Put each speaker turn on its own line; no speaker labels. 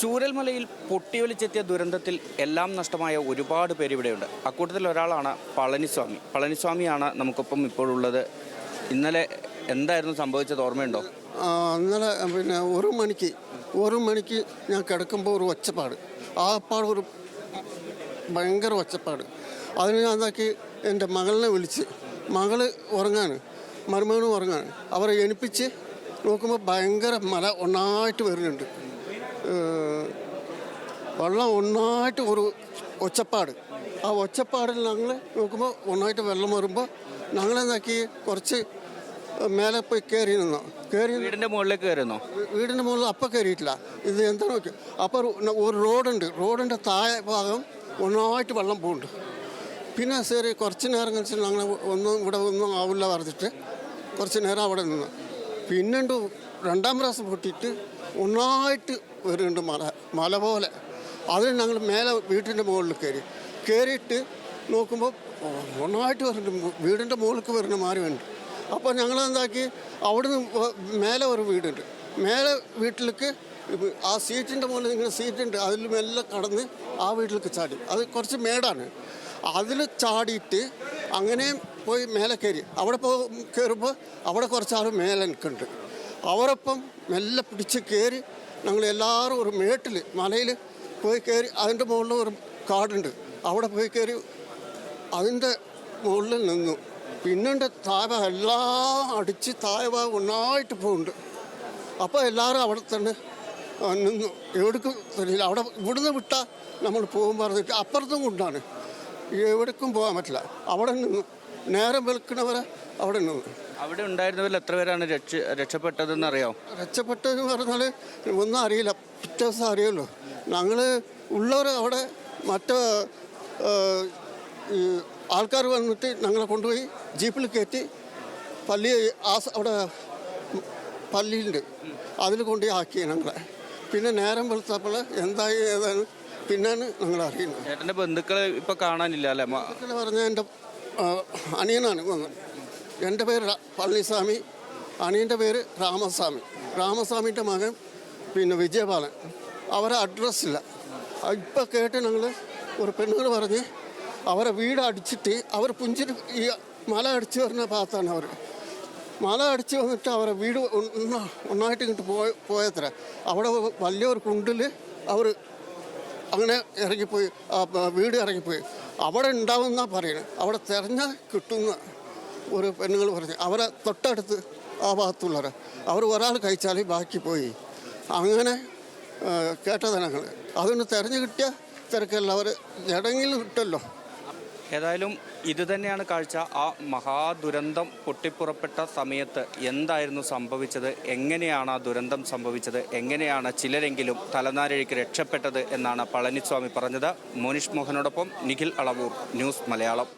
ചൂരൽമലയിൽ പൊട്ടിയൊലിച്ചെത്തിയ ദുരന്തത്തിൽ എല്ലാം നഷ്ടമായ ഒരുപാട് പേര് ഇവിടെയുണ്ട്. അക്കൂട്ടത്തിൽ ഒരാളാണ് പളനിസ്വാമി. പളനിസ്വാമിയാണ് നമുക്കൊപ്പം ഇപ്പോഴുള്ളത്. ഇന്നലെ എന്തായിരുന്നു സംഭവിച്ചത്? ഓർമ്മയുണ്ടോ?
ഇന്നലെ പിന്നെ ഒരു മണിക്ക് ഒരു മണിക്ക് ഞാൻ കിടക്കുമ്പോൾ ഒരു ഒച്ചപ്പാട്. ആ പാട് ഒരു ഭയങ്കര ഒച്ചപ്പാട്. അതിന് ഞാൻ എന്താക്കി എന്റെ മകളിനെ വിളിച്ച് മകൾ ഉറങ്ങാണ് മരുമകനും ഉറങ്ങാണ്. അവരെ എണിപ്പിച്ച് നോക്കുമ്പോൾ ഭയങ്കര മല ഒന്നായിട്ട് വരുന്നുണ്ട്. വെള്ളം ഒന്നായിട്ട് ഒരു ഒച്ചപ്പാട്. ആ ഒച്ചപ്പാടിൽ ഞങ്ങൾ നോക്കുമ്പോൾ ഒന്നായിട്ട് വെള്ളം വരുമ്പോൾ ഞങ്ങളെ നോക്കി കുറച്ച് മേലെ പോയി കയറി നിന്നു. കയറി
വീടിന്റെ മുകളിലേക്ക് കയറുന്നോ
വീടിന്റെ മുകളിൽ അപ്പം കയറിയിട്ടില്ല ഇത് എന്താ നോക്കി. അപ്പോൾ ഒരു റോഡുണ്ട്. റോഡിന്റെ താഴെ ഭാഗം ഒന്നായിട്ട് വെള്ളം പോകുന്നുണ്ട് പിന്നെ ശരി കുറച്ച് നേരം കഴിച്ച് ഞങ്ങൾ ഒന്നും ഇവിടെ ഒന്നും ആവില്ല പറഞ്ഞിട്ട് കുറച്ച് നേരം അവിടെ നിന്ന്. പിന്നുണ്ട് രണ്ടാം പ്രാവശ്യം പൊട്ടിയിട്ട് ഒന്നായിട്ട് വരുന്നുണ്ട് മല മല പോലെ. അതിന് ഞങ്ങൾ മേലെ വീട്ടിന്റെ മുകളിൽ കയറി. കയറിയിട്ട് നോക്കുമ്പോൾ ഒന്നായിട്ട് വരുന്നുണ്ട് വീടിന്റെ മുകളിലേക്ക് വരുന്ന മാറി വേണ്ട അപ്പോൾ ഞങ്ങൾ എന്താക്കി? അവിടുന്ന് മേലെ ഒരു വീടുണ്ട്. മേലെ വീട്ടിലേക്ക് ആ സീറ്റിന്റെ മുകളിൽ ഇങ്ങനെ സീറ്റുണ്ട്. അതിൽ മെല്ലെ കടന്ന് ആ വീട്ടിലേക്ക് ചാടി. അത് കുറച്ച് മേടാണ്. അതിൽ ചാടിയിട്ട് അങ്ങനെ പോയി മേലെ കയറി. അവിടെ പോ കയറുമ്പോൾ അവിടെ കുറച്ച് ആൾ മേലെ നിൽക്കുന്നുണ്ട്. അവരൊപ്പം മെല്ലെ പിടിച്ച് കയറി ഞങ്ങൾ എല്ലാവരും ഒരു മേട്ടിൽ മലയിൽ പോയി കയറി അതിന്റെ മുകളിൽ ഒരു കാടുണ്ട്. അവിടെ പോയി കയറി അതിന്റെ മുകളിൽ നിന്നു. പിന്നുണ്ട് താഴെ എല്ലാം അടിച്ച് താഴെ ഒന്നായിട്ട് പോകുന്നുണ്ട് അപ്പോൾ എല്ലാവരും അവിടെ തന്നെ നിന്നു. എവിടേക്കും തരില്ല അവിടെ ഇവിടുന്ന് വിട്ടാൽ നമ്മൾ പോകും പറഞ്ഞിട്ട് അപ്പുറത്തും കൊണ്ടാണ്. എവിടേക്കും പോകാൻ പറ്റില്ല. അവിടെ നിന്നു. നേരം വെളുക്കണവരെ അവിടെ നിന്നു.
അവിടെ ഉണ്ടായിരുന്നവരിൽ എത്ര പേരാണ് രക്ഷ രക്ഷപ്പെട്ടതെന്ന് അറിയാം
രക്ഷപ്പെട്ടതെന്ന് പറഞ്ഞാൽ ഒന്നും അറിയില്ല. പിറ്റേ ദിവസം അറിയുള്ളൂ. ഞങ്ങൾ ഉള്ളവർ അവിടെ മറ്റേ ആൾക്കാർ വന്നിട്ട് ഞങ്ങളെ കൊണ്ടുപോയി ജീപ്പിൽ കയറ്റി പള്ളി ആ അവിടെ പള്ളിയുണ്ട് അതിൽ കൊണ്ടുപോയി ആക്കി ഞങ്ങളെ. പിന്നെ നേരം വെളുത്തപ്പോൾ എന്തായി ഏതാണ് പിന്നാണ് ഞങ്ങൾ അറിയുന്നത്.
ചേട്ടന്റെ ബന്ധുക്കളെ ഇപ്പോൾ കാണാനില്ല അല്ലേ?
ബന്ധുക്കളെ പറഞ്ഞ എന്റെ അനിയനാണ് വന്നത്. എന്റെ പേര് പളനിസ്വാമി അനിയന്റെ പേര് രാമസ്വാമി. രാമസ്വാമിന്റെ മകൻ പിന്നെ വിജയപാലൻ. അവരെ അഡ്രസ്സില്ല ഇപ്പം കേട്ട് ഞങ്ങൾ ഒരു പെണ്ണുങ്ങൾ പറഞ്ഞ് അവരെ വീട് അടിച്ചിട്ട് അവർ പുഞ്ചി ഈ മല അടിച്ച് വരുന്ന ഭാഗത്താണ് അവർ. മല അടിച്ച് വന്നിട്ട് അവരെ വീട് ഒന്നായിട്ട് ഇങ്ങോട്ട് പോയ പോയത്ര. അവിടെ വലിയൊരു കുണ്ടിൽ അവർ അങ്ങനെ ഇറങ്ങിപ്പോയി. വീട് ഇറങ്ങിപ്പോയി. അവിടെ ഉണ്ടാവുന്ന പറയുന്നത് അവിടെ തിരഞ്ഞാൽ കിട്ടുന്ന ഒരു പെണ്ണുങ്ങൾ പറഞ്ഞു അവരെ തൊട്ടടുത്ത് ആ ഭാഗത്തുള്ളവർ അവർ ഒരാൾ കഴിച്ചാൽ ബാക്കി പോയി. അങ്ങനെ ആ, കേട്ടതാണ് അതൊന്ന് തെരഞ്ഞു കിട്ടിയ തിരക്കല്ല അവർ ജടങ്ങിൽ കിട്ടല്ലോ
ഏതായാലും ഇതുതന്നെയാണ് കാഴ്ച. ആ മഹാദുരന്തം പൊട്ടിപ്പുറപ്പെട്ട സമയത്ത് എന്തായിരുന്നു സംഭവിച്ചത്? എങ്ങനെയാണ് ആ ദുരന്തം സംഭവിച്ചത്? എങ്ങനെയാണ് ചിലരെങ്കിലും തലനാരിഴയ്ക്ക് രക്ഷപ്പെട്ടത് എന്നാണ് പളനിസ്വാമി പറഞ്ഞത്. മോനിഷ് മോഹനോടൊപ്പം നിഖിൽ അളവൂർ ന്യൂസ് മലയാളം.